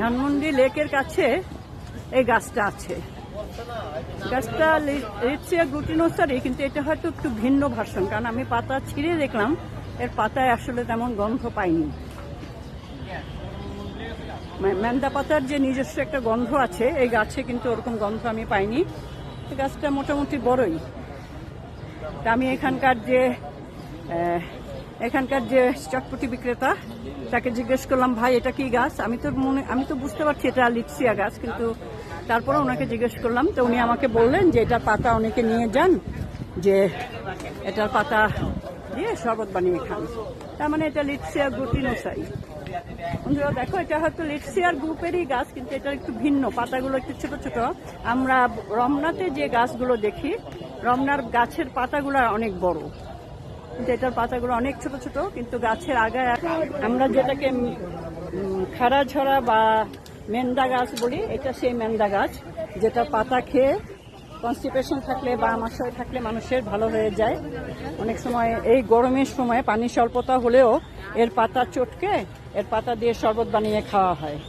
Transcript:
ধানমন্ডি লেকের কাছে এই গাছটা আছে। গাছটা লিপসিয়া গ্লুটিনোসারি কিন্তু এটা হয়তো একটু ভিন্ন ভার্সন, কারণ আমি পাতা ছিঁড়ে দেখলাম, এর পাতায় আসলে তেমন গন্ধ পাইনি। ম্যান্দা পাতার যে নিজস্ব একটা গন্ধ আছে, এই গাছে কিন্তু ওরকম গন্ধ আমি পাইনি। গাছটা মোটামুটি বড়ই। আমি এখানকার যে এখানকার যে চটপটি বিক্রেতা, তাকে জিজ্ঞেস করলাম, ভাই, এটা কি গাছ? আমি তো মনে, আমি তো বুঝতে পারছি এটা লিপসিয়া গাছ, কিন্তু তারপরে ওনাকে জিজ্ঞেস করলাম। তো উনি আমাকে বললেন যে, এটার পাতা অনেকে নিয়ে যান, যে এটার পাতা দিয়ে শরবত বানিয়ে খান। তার মানে এটা লিপসিয়া গ্লুটিনোসাই। বন্ধুরা, দেখো, এটা হয়তো লিপসিয়ার গ্রুপেরই গাছ, কিন্তু এটা একটু ভিন্ন, পাতাগুলো একটু ছোট ছোট। আমরা রমনাতে যে গাছগুলো দেখি, রমনার গাছের পাতাগুলো অনেক বড়। কিন্তু এটার পাতাগুলো অনেক ছোট ছোট, কিন্তু গাছের আগায় আমরা যেটাকে খাড়া ঝরা বা মেন্দা গাছ বলি, এটা সেই মেন্দা গাছ, যেটা পাতা খেয়ে কনস্টিপেশন থাকলে বা আমাশয় থাকলে মানুষের ভালো হয়ে যায়। অনেক সময় এই গরমের সময় পানি স্বল্পতা হলেও এর পাতা চটকে, এর পাতা দিয়ে শরবত বানিয়ে খাওয়া হয়।